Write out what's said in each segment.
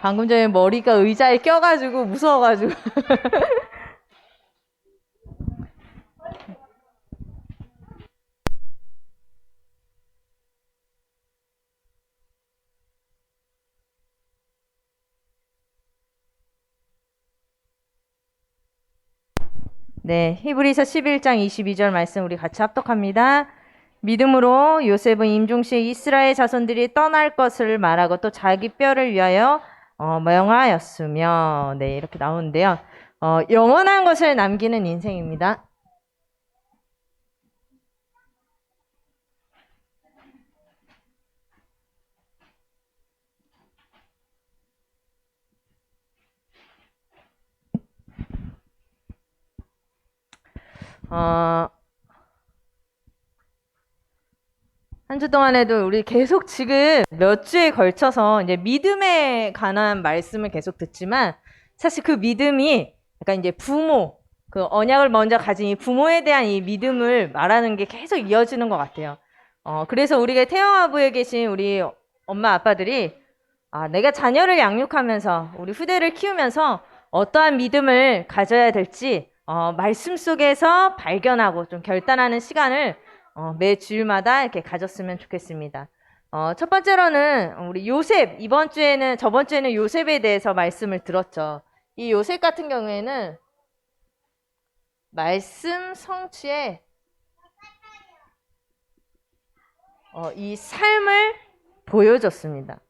방금 전에 머리가 의자에 껴가지고 무서워가지고. 네, 히브리서 11장 22절 말씀 우리 같이 합독합니다. 믿음으로 요셉은 임종시에 이스라엘 자손들이 떠날 것을 말하고 또 자기 뼈를 위하여 어, 명하였으며 네 이렇게 나오는데요. 어, 영원한 것을 남기는 인생입니다. 어, 한 주 동안에도 우리 계속 지금 몇 주에 걸쳐서 이제 믿음에 관한 말씀을 계속 듣지만 사실 그 믿음이 약간 이제 부모, 그 언약을 먼저 가진 이 부모에 대한 이 믿음을 말하는 게 계속 이어지는 것 같아요. 어, 그래서 우리가 태영아부에 계신 우리 엄마 아빠들이 아, 내가 자녀를 양육하면서 우리 후대를 키우면서 어떠한 믿음을 가져야 될지 어, 말씀 속에서 발견하고 좀 결단하는 시간을 어, 매 주일마다 이렇게 가졌으면 좋겠습니다. 어, 첫 번째로는 우리 요셉 이번 주에는 저번 주에는 요셉에 대해서 말씀을 들었죠. 이 요셉 같은 경우에는 말씀 성취에 어, 이 삶을 보여줬습니다.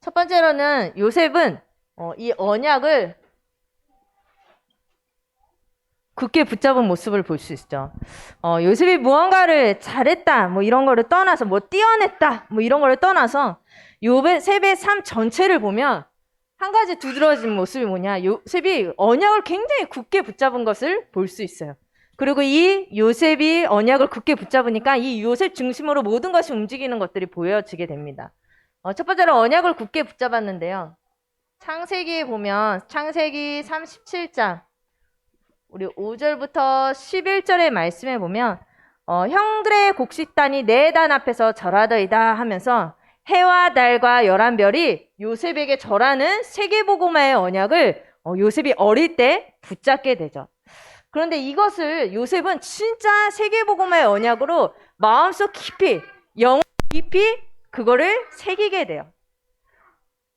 첫 번째로는 요셉은 어, 이 언약을 굳게 붙잡은 모습을 볼 수 있죠. 어, 요셉이 무언가를 잘했다, 뭐 이런 거를 떠나서, 뭐 뛰어냈다, 뭐 이런 거를 떠나서 요셉의 삶 전체를 보면 한 가지 두드러진 모습이 뭐냐? 요셉이 언약을 굉장히 굳게 붙잡은 것을 볼 수 있어요. 그리고 이 요셉이 언약을 굳게 붙잡으니까 이 요셉 중심으로 모든 것이 움직이는 것들이 보여지게 됩니다. 어, 첫 번째로 언약을 굳게 붙잡았는데요. 창세기에 보면 창세기 37장 우리 5절부터 11절의 말씀에 보면 어, 형들의 곡식단이 네단 앞에서 절하더이다 하면서 해와 달과 열한 별이 요셉에게 절하는 세계보고마의 언약을 어, 요셉이 어릴 때 붙잡게 되죠. 그런데 이것을 요셉은 진짜 세계보고마의 언약으로 마음속 깊이, 영혼 깊이 그거를 새기게 돼요.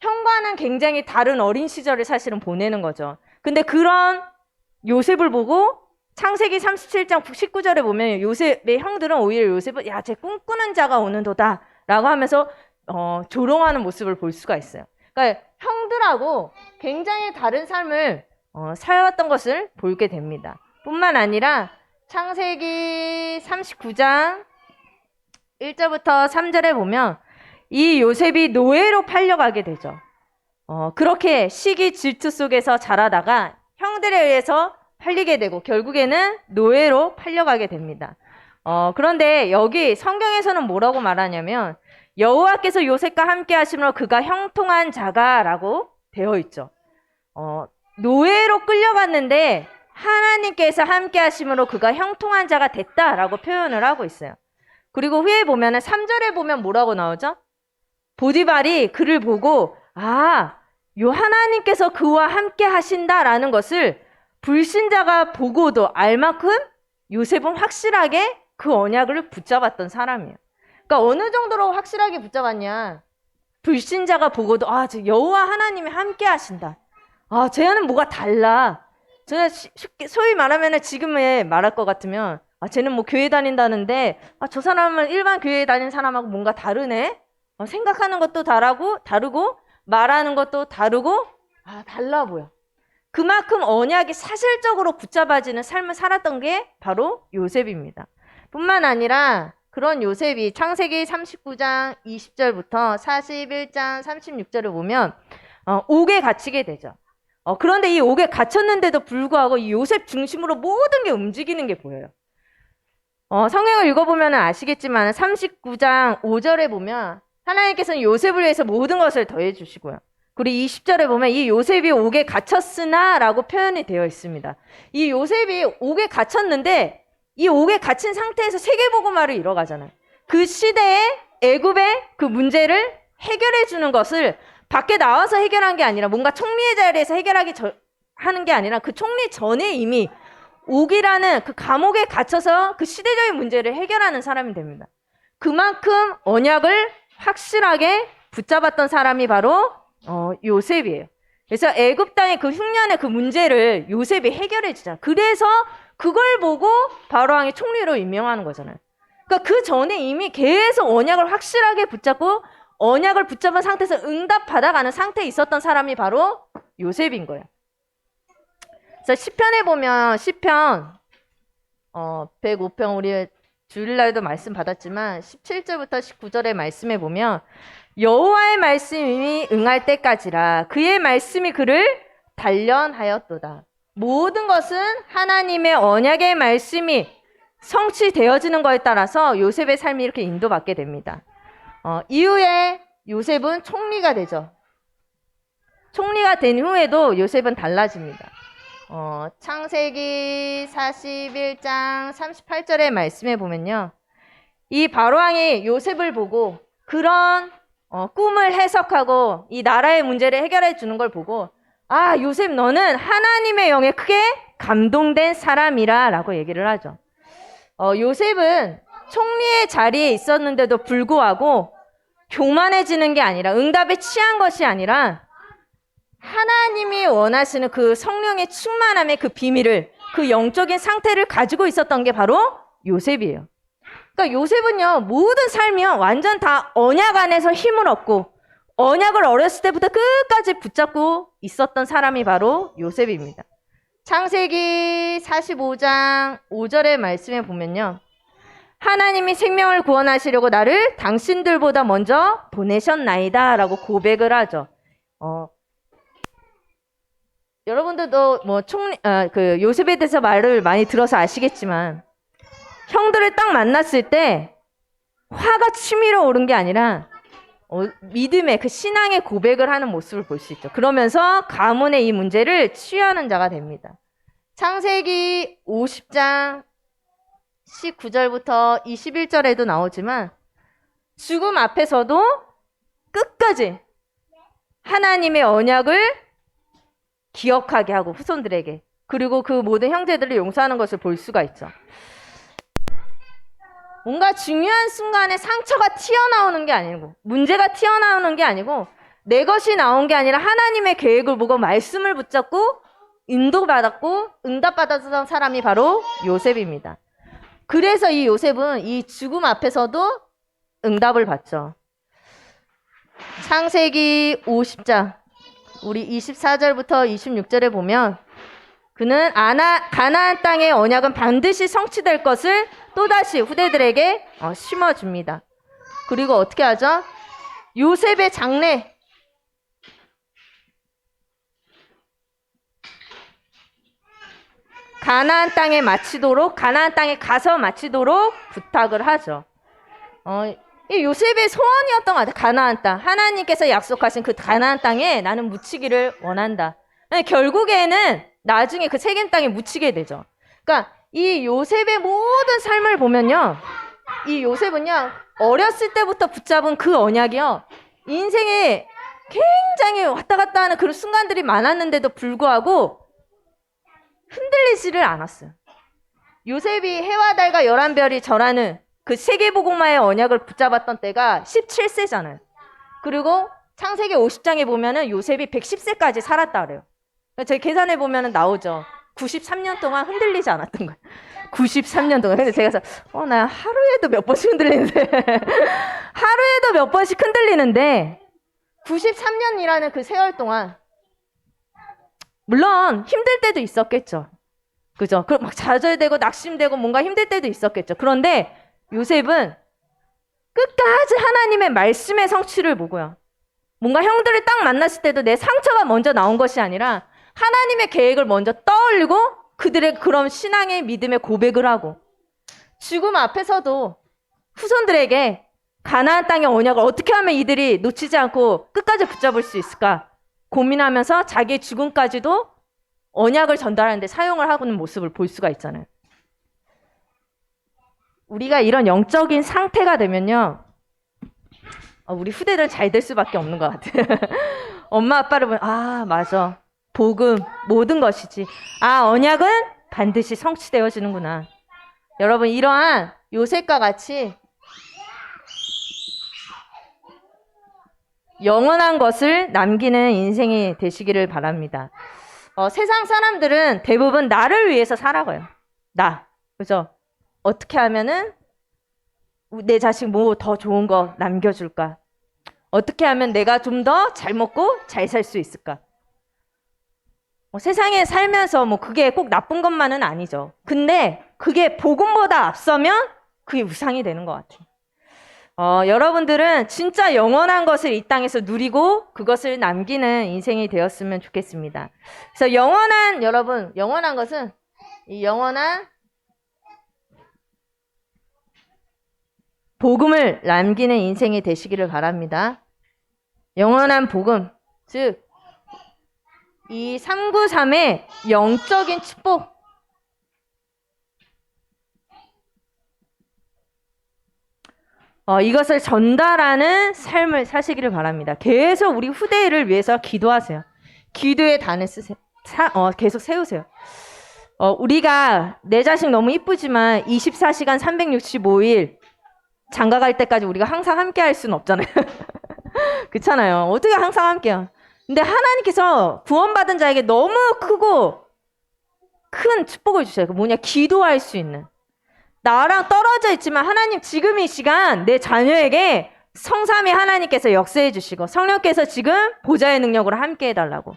형과는 굉장히 다른 어린 시절을 사실은 보내는 거죠. 근데 그런 요셉을 보고 창세기 37장 19절에 보면 요셉의 형들은 오히려 요셉은 야, 쟤 꿈꾸는 자가 오는도다 라고 하면서 어, 조롱하는 모습을 볼 수가 있어요. 그러니까 형들하고 굉장히 다른 삶을 어, 살아왔던 것을 보게 됩니다. 뿐만 아니라 창세기 39장 1절부터 3절에 보면 이 요셉이 노예로 팔려가게 되죠. 어, 그렇게 시기 질투 속에서 자라다가 형들에 의해서 팔리게 되고 결국에는 노예로 팔려가게 됩니다. 어, 그런데 여기 성경에서는 뭐라고 말하냐면 여호와께서 요셉과 함께 하심으로 그가 형통한 자가라고 되어 있죠. 어, 노예로 끌려갔는데 하나님께서 함께 하심으로 그가 형통한 자가 됐다라고 표현을 하고 있어요. 그리고 후에 보면은 3절에 보면 뭐라고 나오죠? 보디발이 그를 보고 아, 요 하나님께서 그와 함께 하신다라는 것을 불신자가 보고도 알 만큼 요셉은 확실하게 그 언약을 붙잡았던 사람이에요. 그러니까 어느 정도로 확실하게 붙잡았냐? 불신자가 보고도 아, 저 여호와 하나님이 함께 하신다. 아, 쟤는 뭐가 달라. 저는 쉽게 소위 말하면 지금에 말할 것 같으면 아, 쟤는 뭐 교회 다닌다는데 아, 저 사람은 일반 교회 다니는 사람하고 뭔가 다르네. 어, 생각하는 것도 다르고 다르고 말하는 것도 다르고 아, 달라 보여. 그만큼 언약이 사실적으로 붙잡아지는 삶을 살았던 게 바로 요셉입니다. 뿐만 아니라 그런 요셉이 창세기 39장 20절부터 41장 36절을 보면 어, 옥에 갇히게 되죠. 어, 그런데 이 옥에 갇혔는데도 불구하고 이 요셉 중심으로 모든 게 움직이는 게 보여요. 어, 성경을 읽어보면 아시겠지만 39장 5절에 보면 하나님께서는 요셉을 위해서 모든 것을 더해 주시고요. 그리고 20절에 보면 이 요셉이 옥에 갇혔으나 라고 표현이 되어 있습니다. 이 요셉이 옥에 갇혔는데 이 옥에 갇힌 상태에서 세계복음화를 이뤄가잖아요. 그 시대에 애굽의 그 문제를 해결해 주는 것을 밖에 나와서 해결한 게 아니라 뭔가 총리의 자리에서 해결하기 저- 하는 게 아니라 그 총리 전에 이미 옥이라는 그 감옥에 갇혀서 그 시대적인 문제를 해결하는 사람이 됩니다. 그만큼 언약을 확실하게 붙잡았던 사람이 바로 어, 요셉이에요. 그래서 애굽 땅의 그 흉년의 그 문제를 요셉이 해결해 주잖아. 그래서 그걸 보고 바로 왕이 총리로 임명하는 거잖아요. 그러니까 그 전에 이미 계속 언약을 확실하게 붙잡고 언약을 붙잡은 상태에서 응답 받아가는 상태에 있었던 사람이 바로 요셉인 거예요. 그래서 시편에 보면 시편 어 105편 우리 주일날도 말씀 받았지만 17절부터 19절의 말씀에 보면 여호와의 말씀이 응할 때까지라 그의 말씀이 그를 단련하였도다. 모든 것은 하나님의 언약의 말씀이 성취되어지는 것에 따라서 요셉의 삶이 이렇게 인도받게 됩니다. 어, 이후에 요셉은 총리가 되죠. 총리가 된 후에도 요셉은 달라집니다. 어, 창세기 41장 38절의 말씀에 보면요. 이 바로왕이 요셉을 보고 그런 어, 꿈을 해석하고 이 나라의 문제를 해결해 주는 걸 보고 아, 요셉 너는 하나님의 영에 크게 감동된 사람이라 라고 얘기를 하죠. 어, 요셉은 총리의 자리에 있었는데도 불구하고 교만해지는 게 아니라 응답에 취한 것이 아니라 하나님이 원하시는 그 성령의 충만함의 그 비밀을 그 영적인 상태를 가지고 있었던 게 바로 요셉이에요. 그러니까 요셉은요 모든 삶이요 완전 다 언약 안에서 힘을 얻고 언약을 어렸을 때부터 끝까지 붙잡고 있었던 사람이 바로 요셉입니다. 창세기 45장 5절의 말씀에 보면요. 하나님이 생명을 구원하시려고 나를 당신들보다 먼저 보내셨나이다 라고 고백을 하죠. 어, 여러분들도 뭐 총리, 아, 그 요셉에 대해서 말을 많이 들어서 아시겠지만 형들을 딱 만났을 때 화가 치밀어 오른 게 아니라 어, 믿음의 그 신앙의 고백을 하는 모습을 볼 수 있죠. 그러면서 가문의 이 문제를 치유하는 자가 됩니다. 창세기 50장 19절부터 21절에도 나오지만 죽음 앞에서도 끝까지 하나님의 언약을 기억하게 하고 후손들에게 그리고 그 모든 형제들을 용서하는 것을 볼 수가 있죠. 뭔가 중요한 순간에 상처가 튀어나오는 게 아니고 문제가 튀어나오는 게 아니고 내 것이 나온 게 아니라 하나님의 계획을 보고 말씀을 붙잡고 인도받았고 응답받았던 사람이 바로 요셉입니다. 그래서 이 요셉은 이 죽음 앞에서도 응답을 받죠. 창세기 50장 우리 24절부터 26절에 보면 그는 아나, 가나안 땅의 언약은 반드시 성취될 것을 또다시 후대들에게 어, 심어줍니다. 그리고 어떻게 하죠? 요셉의 장래 가나안 땅에 마치도록 가나안 땅에 가서 마치도록 부탁을 하죠. 어, 이 요셉의 소원이었던 것 같아요. 가나안 땅. 하나님께서 약속하신 그 가나안 땅에 나는 묻히기를 원한다. 아니, 결국에는 나중에 그 세겜 땅에 묻히게 되죠. 그러니까 이 요셉의 모든 삶을 보면요. 이 요셉은요. 어렸을 때부터 붙잡은 그 언약이요. 인생에 굉장히 왔다 갔다 하는 그런 순간들이 많았는데도 불구하고 흔들리지를 않았어요. 요셉이 해와 달과 열한 별이 절하는 그 세계복음화의 언약을 붙잡았던 때가 17세잖아요. 그리고 창세기 50장에 보면은 요셉이 110세까지 살았다 그래요. 제 계산해 보면은 나오죠. 93년 동안 흔들리지 않았던 거예요. 93년 동안. 근데 제가 어, 나 하루에도 몇 번씩 흔들리는데 하루에도 몇 번씩 흔들리는데 93년이라는 그 세월 동안 물론 힘들 때도 있었겠죠. 그죠? 그막 좌절되고 낙심되고 뭔가 힘들 때도 있었겠죠. 그런데 요셉은 끝까지 하나님의 말씀의 성취를 보고요. 뭔가 형들을 딱 만났을 때도 내 상처가 먼저 나온 것이 아니라 하나님의 계획을 먼저 떠올리고 그들의 그런 신앙의 믿음의 고백을 하고 죽음 앞에서도 후손들에게 가나안 땅의 언약을 어떻게 하면 이들이 놓치지 않고 끝까지 붙잡을 수 있을까 고민하면서 자기의 죽음까지도 언약을 전달하는데 사용을 하고는 모습을 볼 수가 있잖아요. 우리가 이런 영적인 상태가 되면요. 어, 우리 후대들은 잘될 수밖에 없는 것 같아. 엄마 아빠를 보면 아 맞아 복음 모든 것이지. 아 언약은 반드시 성취되어지는구나. 여러분 이러한 요셉과 같이 영원한 것을 남기는 인생이 되시기를 바랍니다. 어, 세상 사람들은 대부분 나를 위해서 살아가요. 나. 그죠? 어떻게 하면은 내 자식 뭐 더 좋은 거 남겨줄까? 어떻게 하면 내가 좀 더 잘 먹고 잘 살 수 있을까? 어, 세상에 살면서 뭐 그게 꼭 나쁜 것만은 아니죠. 근데 그게 복음보다 앞서면 그게 우상이 되는 것 같아요. 어, 여러분들은 진짜 영원한 것을 이 땅에서 누리고 그것을 남기는 인생이 되었으면 좋겠습니다. 그래서 영원한, 여러분, 영원한 것은 이 영원한 복음을 남기는 인생이 되시기를 바랍니다. 영원한 복음, 즉, 이 393의 영적인 축복, 어, 이것을 전달하는 삶을 사시기를 바랍니다. 계속 우리 후대를 위해서 기도하세요. 기도의 단을 쓰세요. 사, 어, 계속 세우세요. 어, 우리가 내 자식 너무 이쁘지만 24시간 365일 장가 갈 때까지 우리가 항상 함께 할 수는 없잖아요. 그렇잖아요. 어떻게 항상 함께요? 근데 하나님께서 구원받은 자에게 너무 크고 큰 축복을 주셔요. 그 뭐냐? 기도할 수 있는. 나랑 떨어져 있지만 하나님 지금 이 시간 내 자녀에게 성삼위 하나님께서 역사해 주시고 성령께서 지금 보좌의 능력으로 함께 해달라고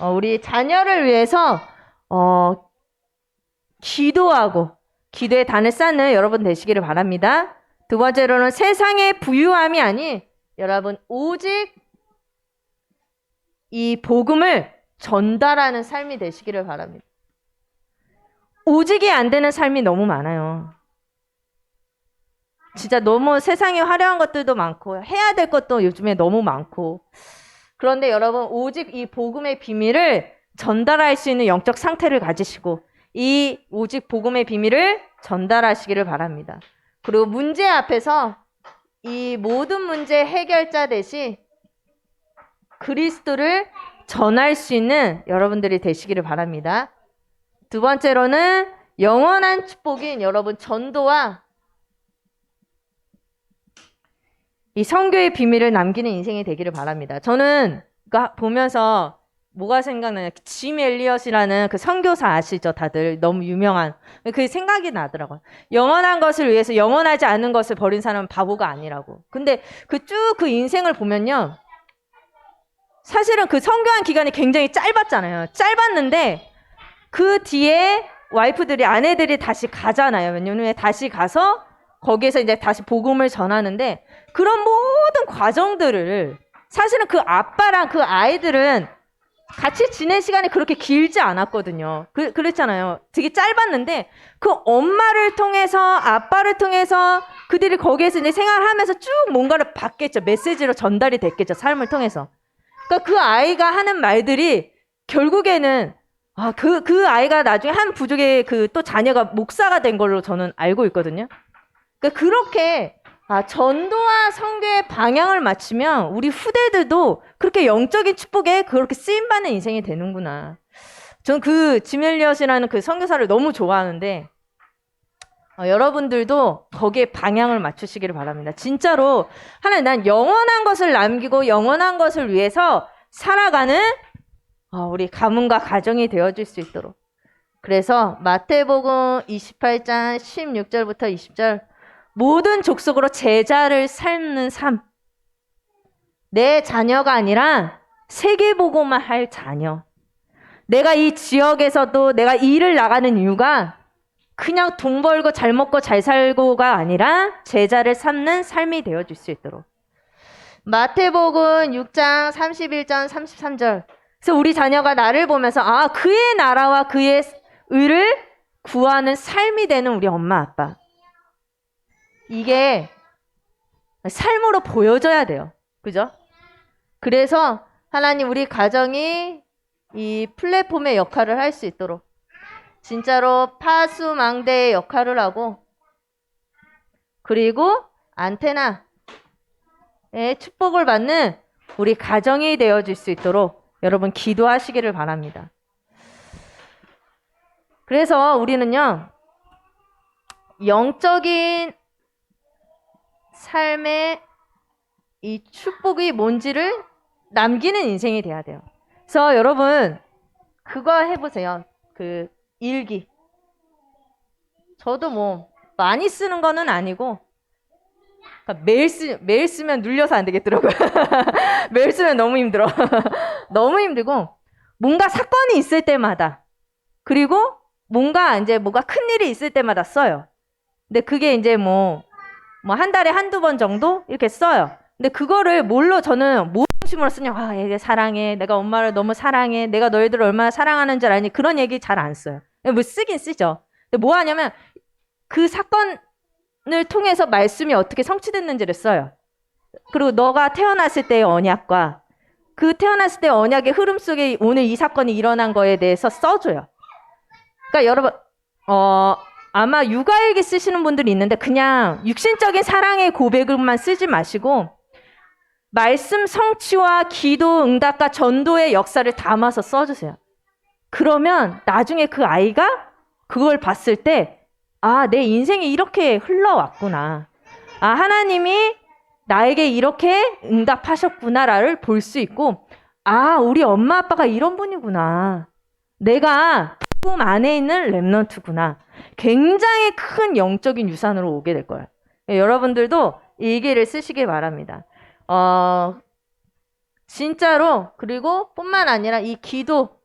어, 우리 자녀를 위해서 어, 기도하고 기도의 단을 쌓는 여러분 되시기를 바랍니다. 두 번째로는 세상의 부유함이 아닌 여러분 오직 이 복음을 전달하는 삶이 되시기를 바랍니다. 오직이 안 되는 삶이 너무 많아요. 진짜 너무 세상에 화려한 것들도 많고 해야 될 것도 요즘에 너무 많고 그런데 여러분 오직 이 복음의 비밀을 전달할 수 있는 영적 상태를 가지시고 이 오직 복음의 비밀을 전달하시기를 바랍니다. 그리고 문제 앞에서 이 모든 문제 해결자 대신 그리스도를 전할 수 있는 여러분들이 되시기를 바랍니다. 두 번째로는 영원한 축복인 여러분 전도와 이 성교의 비밀을 남기는 인생이 되기를 바랍니다. 저는 보면서 뭐가 생각나냐? 짐 엘리엇이라는 그 선교사 아시죠? 다들 너무 유명한 그 생각이 나더라고요. 영원한 것을 위해서 영원하지 않은 것을 버린 사람은 바보가 아니라고. 근데 그쭉그 인생을 보면요. 사실은 그 선교한 기간이 굉장히 짧았잖아요. 짧았는데 그 뒤에 와이프들이 아내들이 다시 가잖아요. 왜냐면 다시 가서 거기에서 이제 다시 복음을 전하는데 그런 모든 과정들을 사실은 그 아빠랑 그 아이들은 같이 지낸 시간이 그렇게 길지 않았거든요. 그, 그랬잖아요. 되게 짧았는데 그 엄마를 통해서 아빠를 통해서 그들이 거기에서 이제 생활하면서 쭉 뭔가를 받겠죠. 메시지로 전달이 됐겠죠. 삶을 통해서. 그러니까 그 아이가 하는 말들이 결국에는 아, 그, 그 아이가 나중에 한 부족의 그 또 자녀가 목사가 된 걸로 저는 알고 있거든요. 그러니까 그렇게 아, 전도와 성교의 방향을 맞추면 우리 후대들도 그렇게 영적인 축복에 그렇게 쓰임받는 인생이 되는구나. 전 그 지멜리엇이라는 그 선교사를 너무 좋아하는데 어, 여러분들도 거기에 방향을 맞추시기를 바랍니다. 진짜로 하나님 난 영원한 것을 남기고 영원한 것을 위해서 살아가는 어, 우리 가문과 가정이 되어줄 수 있도록. 그래서 마태복음 28장 16절부터 20절 모든 족속으로 제자를 삶는 삶. 내 자녀가 아니라 세계보고만 할 자녀. 내가 이 지역에서도 내가 일을 나가는 이유가 그냥 돈 벌고 잘 먹고 잘 살고가 아니라 제자를 삼는 삶이 되어줄 수 있도록. 마태복음 6장 31절 33절. 그래서 우리 자녀가 나를 보면서 아 그의 나라와 그의 의를 구하는 삶이 되는 우리 엄마 아빠. 이게 삶으로 보여져야 돼요. 그죠? 그래서 하나님 우리 가정이 이 플랫폼의 역할을 할 수 있도록 진짜로 파수망대의 역할을 하고 그리고 안테나 축복을 받는 우리 가정이 되어질 수 있도록 여러분 기도하시기를 바랍니다. 그래서 우리는요, 영적인 삶의 이 축복이 뭔지를 남기는 인생이 돼야 돼요. 그래서 여러분, 그거 해보세요. 그 일기. 저도 뭐 많이 쓰는 거는 아니고 그러니까 매일 쓰 매일 쓰면 눌려서 안 되겠더라고요. 매일 쓰면 너무 힘들어. 너무 힘들고 뭔가 사건이 있을 때마다 그리고 뭔가 이제 뭐가 큰 일이 있을 때마다 써요. 근데 그게 이제 뭐 뭐 한 달에 한두 번 정도 이렇게 써요. 근데 그거를 뭘로 저는 무슨 심으로 쓰냐? 아, 얘 사랑해. 내가 엄마를 너무 사랑해. 내가 너희들을 얼마나 사랑하는 줄 아니? 그런 얘기 잘 안 써요. 뭐 쓰긴 쓰죠. 근데 뭐 하냐면 그 사건을 통해서 말씀이 어떻게 성취됐는지를 써요. 그리고 너가 태어났을 때의 언약과 그 태어났을 때 언약의 흐름 속에 오늘 이 사건이 일어난 거에 대해서 써줘요. 그러니까 여러분, 어, 아마 육아일기 쓰시는 분들이 있는데 그냥 육신적인 사랑의 고백을만 쓰지 마시고 말씀 성취와 기도 응답과 전도의 역사를 담아서 써주세요. 그러면 나중에 그 아이가 그걸 봤을 때, 아, 내 인생이 이렇게 흘러왔구나. 아, 하나님이 나에게 이렇게 응답하셨구나를 볼 수 있고, 아, 우리 엄마 아빠가 이런 분이구나. 내가 꿈 안에 있는 랩넌트구나. 굉장히 큰 영적인 유산으로 오게 될 거예요. 예, 여러분들도 일기를 쓰시길 바랍니다. 어, 진짜로, 그리고 뿐만 아니라 이 기도,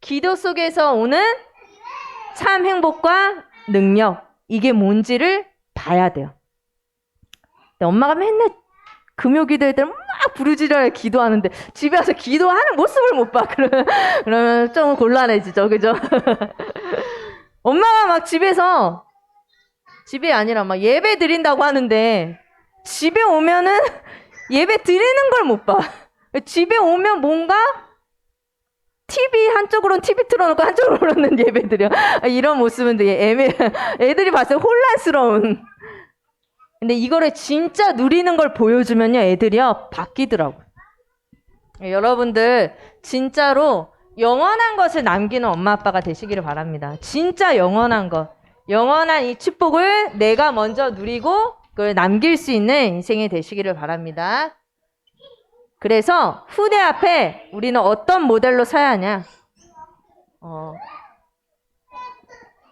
기도 속에서 오는 참 행복과 능력, 이게 뭔지를 봐야 돼요. 엄마가 맨날 금요 기도회 때막 부르짖어야 기도하는데 집에 와서 기도하는 모습을 못 봐. 그러면, 그러면 좀 곤란해지죠. 그죠? 엄마가 막 집에서 집이 아니라 막 예배 드린다고 하는데 집에 오면은 예배 드리는 걸 못 봐. 집에 오면 뭔가 TV 한쪽으로는 TV 틀어놓고 한쪽으로는 예배 드려. 아, 이런 모습은 되게 애매, 애들이 봤을 때 혼란스러운. 근데 이거를 진짜 누리는 걸 보여주면요, 애들이요, 바뀌더라고. 여러분들, 진짜로 영원한 것을 남기는 엄마 아빠가 되시기를 바랍니다. 진짜 영원한 것. 영원한 이 축복을 내가 먼저 누리고 그걸 남길 수 있는 인생이 되시기를 바랍니다. 그래서 후대 앞에 우리는 어떤 모델로 서야 하냐? 어,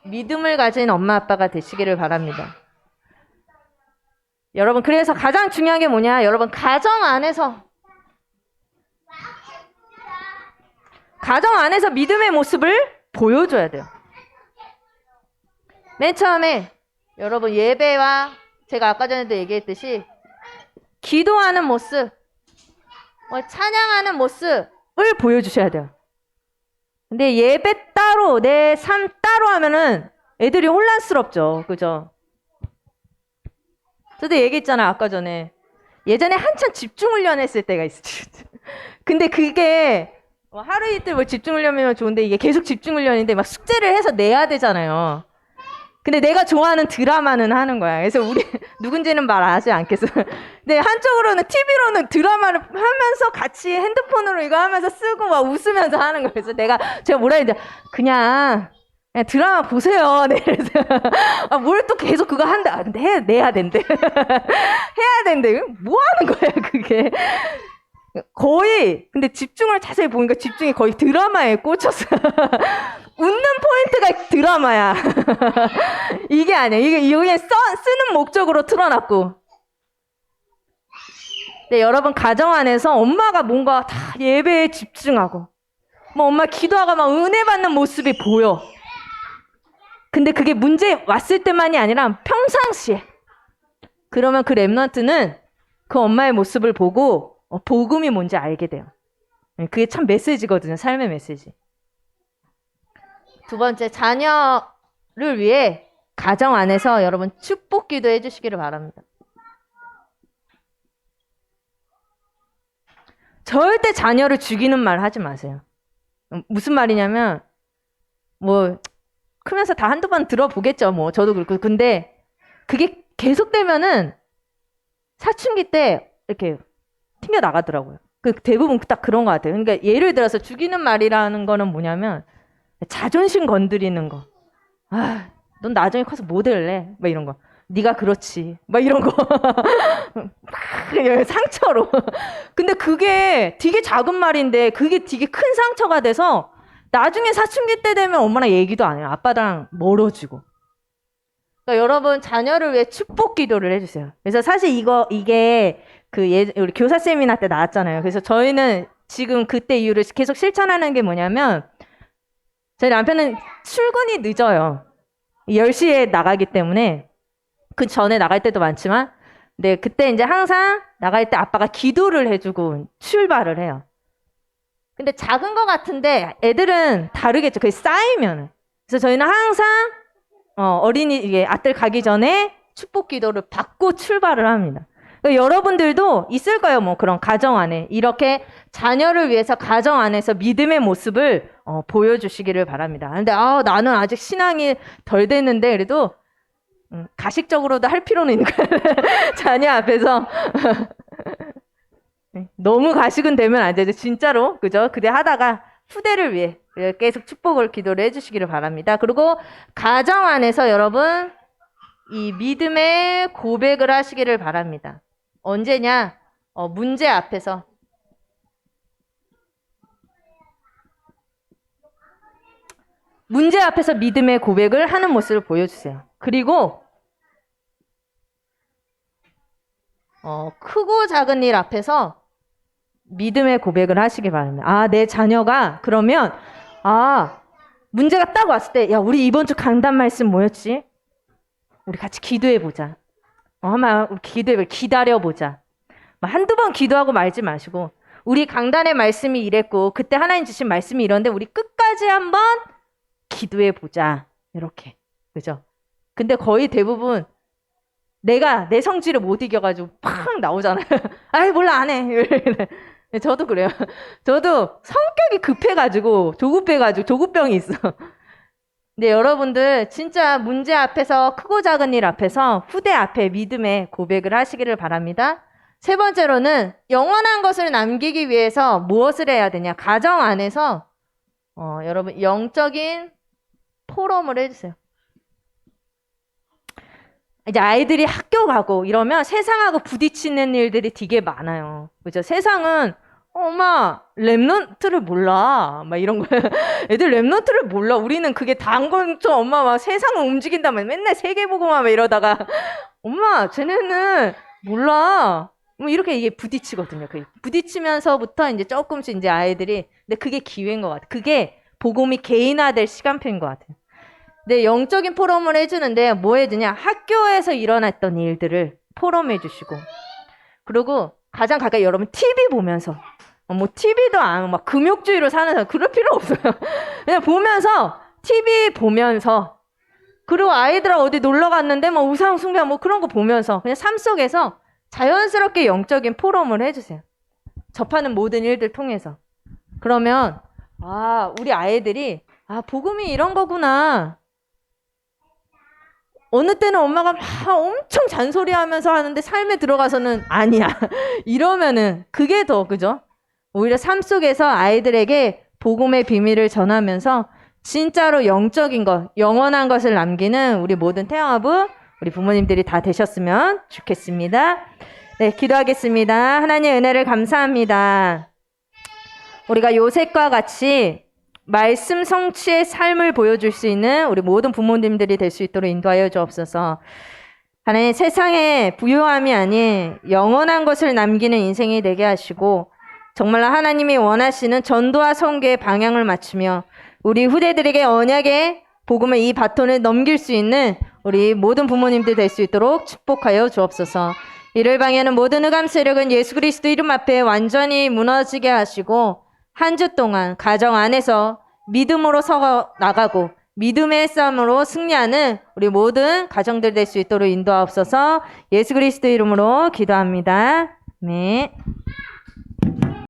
믿음을 가진 엄마 아빠가 되시기를 바랍니다. 여러분, 그래서 가장 중요한 게 뭐냐? 여러분, 가정 안에서 가정 안에서 믿음의 모습을 보여줘야 돼요. 맨 처음에 여러분 예배와 제가 아까 전에도 얘기했듯이 기도하는 모습, 뭐 찬양하는 모습을 보여주셔야 돼요. 근데 예배 따로, 내 삶 따로 하면은 애들이 혼란스럽죠. 그죠? 저도 얘기했잖아, 아까 전에. 예전에 한참 집중 훈련 했을 때가 있었죠. 근데 그게 뭐 하루 이틀 뭐 집중 훈련이면 좋은데 이게 계속 집중 훈련인데 막 숙제를 해서 내야 되잖아요. 근데 내가 좋아하는 드라마는 하는 거야. 그래서 우리 누군지는 말 하지 않겠어. 근데 한쪽으로는 TV로는 드라마를 하면서 같이 핸드폰으로 이거 하면서 쓰고 막 웃으면서 하는 거예요. 그래서 내가 제가 뭐라 했는데 그냥 그냥 드라마 보세요. 네, 아, 뭘 또 계속 그거 한다. 아, 근데 해, 내야 된대. 해야 된대. 뭐 하는 거야, 그게. 거의 근데 집중을 자세히 보니까 집중이 거의 드라마에 꽂혔어. 웃는 포인트가 드라마야. 이게 아니야. 이게 이게 써, 쓰는 목적으로 틀어놨고. 네, 여러분 가정 안에서 엄마가 뭔가 다 예배에 집중하고, 뭐 엄마 기도하고 막 은혜 받는 모습이 보여. 근데 그게 문제 왔을 때만이 아니라 평상시에. 그러면 그 랩런트는 그 엄마의 모습을 보고 어, 복음이 뭔지 알게 돼요. 네, 그게 참 메시지거든요. 삶의 메시지. 두 번째, 자녀를 위해 가정 안에서 여러분 축복 기도 해 주시기를 바랍니다. 절대 자녀를 죽이는 말 하지 마세요. 음, 무슨 말이냐면, 뭐, 크면서 다 한두 번 들어보겠죠. 뭐, 저도 그렇고. 근데 그게 계속되면은 사춘기 때 이렇게 튕겨 나가더라고요. 그 대부분 딱 그런 것 같아요. 그러니까 예를 들어서 죽이는 말이라는 거는 뭐냐면 자존심 건드리는 거. 아, 넌 나중에 커서 뭐 될래? 막 이런 거. 네가 그렇지. 막 이런 거. 막 상처로. 근데 그게 되게 작은 말인데 그게 되게 큰 상처가 돼서 나중에 사춘기 때 되면 엄마랑 얘기도 안 해요. 아빠랑 멀어지고. 그러니까 여러분 자녀를 위해 축복 기도를 해주세요. 그래서 사실 이거 이게 그 예, 우리 교사 세미나 때 나왔잖아요. 그래서 저희는 지금 그때 이후로 계속 실천하는 게 뭐냐면 저희 남편은 출근이 늦어요. 10시에 나가기 때문에 그 전에 나갈 때도 많지만 네, 그때 이제 항상 나갈 때 아빠가 기도를 해주고 출발을 해요. 근데 작은 거 같은데 애들은 다르겠죠. 그게 쌓이면. 그래서 저희는 항상 어, 어린이 이게 아들 가기 전에 축복 기도를 받고 출발을 합니다. 그러니까 여러분들도 있을 거예요. 뭐 그런 가정 안에 이렇게 자녀를 위해서 가정 안에서 믿음의 모습을 어, 보여주시기를 바랍니다. 근데 아 나는 아직 신앙이 덜 됐는데 그래도 음, 가식적으로도 할 필요는 있는 거예요. 자녀 앞에서 네, 너무 가식은 되면 안 되죠. 진짜로 그죠? 그래 하다가 후대를 위해 계속 축복을 기도를 해주시기를 바랍니다. 그리고 가정 안에서 여러분 이 믿음의 고백을 하시기를 바랍니다. 언제냐? 어, 문제 앞에서 문제 앞에서 믿음의 고백을 하는 모습을 보여주세요. 그리고 어, 크고 작은 일 앞에서 믿음의 고백을 하시기 바랍니다. 아, 내 자녀가 그러면 아, 문제가 딱 왔을 때, 야, 우리 이번 주 강단 말씀 뭐였지? 우리 같이 기도해 보자. 어, 한번 기도해, 기다려 보자. 한두 번 기도하고 말지 마시고, 우리 강단의 말씀이 이랬고, 그때 하나님 주신 말씀이 이런데, 우리 끝까지 한번 기도해 보자. 이렇게. 그죠? 근데 거의 대부분 내가 내 성질을 못 이겨가지고 팍 나오잖아요. 아이, 몰라, 안 해. 네, 저도 그래요. 저도 성격이 급해가지고, 조급해가지고, 조급병이 있어. 근데 여러분들, 진짜 문제 앞에서, 크고 작은 일 앞에서, 후대 앞에 믿음의 고백을 하시기를 바랍니다. 세 번째로는, 영원한 것을 남기기 위해서 무엇을 해야 되냐. 가정 안에서, 어, 여러분, 영적인 포럼을 해주세요. 이제 아이들이 학교 가고 이러면 세상하고 부딪히는 일들이 되게 많아요. 그죠? 세상은 어, 엄마 랩넌트를 몰라. 막 이런 거예요. 애들 랩넌트를 몰라. 우리는 그게 건좀 엄마 막 세상을 움직인다면 맨날 세계 보고만 막 이러다가 엄마 쟤네는 몰라. 뭐 이렇게 이게 부딪히거든요. 그 부딪히면서부터 이제 조금씩 이제 아이들이 근데 그게 기회인 것 같아. 그게 복음이 개인화될 시간표인 것 같아요. 네, 영적인 포럼을 해주는데 뭐 해주냐? 학교에서 일어났던 일들을 포럼해 주시고 그리고 가장 가까이 여러분 TV 보면서 어, 뭐 TV도 안 막 금욕주의로 사는 사람 그럴 필요 없어요. 그냥 보면서 TV 보면서 그리고 아이들하고 어디 놀러 갔는데 뭐 우상 숭배 뭐 그런 거 보면서 그냥 삶 속에서 자연스럽게 영적인 포럼을 해주세요. 접하는 모든 일들 통해서 그러면 아 우리 아이들이 아 복음이 이런 거구나 어느 때는 엄마가 막 엄청 잔소리하면서 하는데 삶에 들어가서는 아니야. 이러면은 그게 더 그죠? 오히려 삶 속에서 아이들에게 복음의 비밀을 전하면서 진짜로 영적인 것, 영원한 것을 남기는 우리 모든 태영아부 우리 부모님들이 다 되셨으면 좋겠습니다. 네, 기도하겠습니다. 하나님 은혜를 감사합니다. 우리가 요셉과 같이 말씀 성취의 삶을 보여줄 수 있는 우리 모든 부모님들이 될 수 있도록 인도하여 주옵소서. 하나님 세상에 부유함이 아닌 영원한 것을 남기는 인생이 되게 하시고 정말로 하나님이 원하시는 전도와 성교의 방향을 맞추며 우리 후대들에게 언약의 복음을 이 바톤을 넘길 수 있는 우리 모든 부모님들 될 수 있도록 축복하여 주옵소서. 이를 방해하는 모든 흑암 세력은 예수 그리스도 이름 앞에 완전히 무너지게 하시고 한 주 동안 가정 안에서 믿음으로 서 나가고 믿음의 싸움으로 승리하는 우리 모든 가정들 될 수 있도록 인도하옵소서 예수 그리스도 이름으로 기도합니다. 네.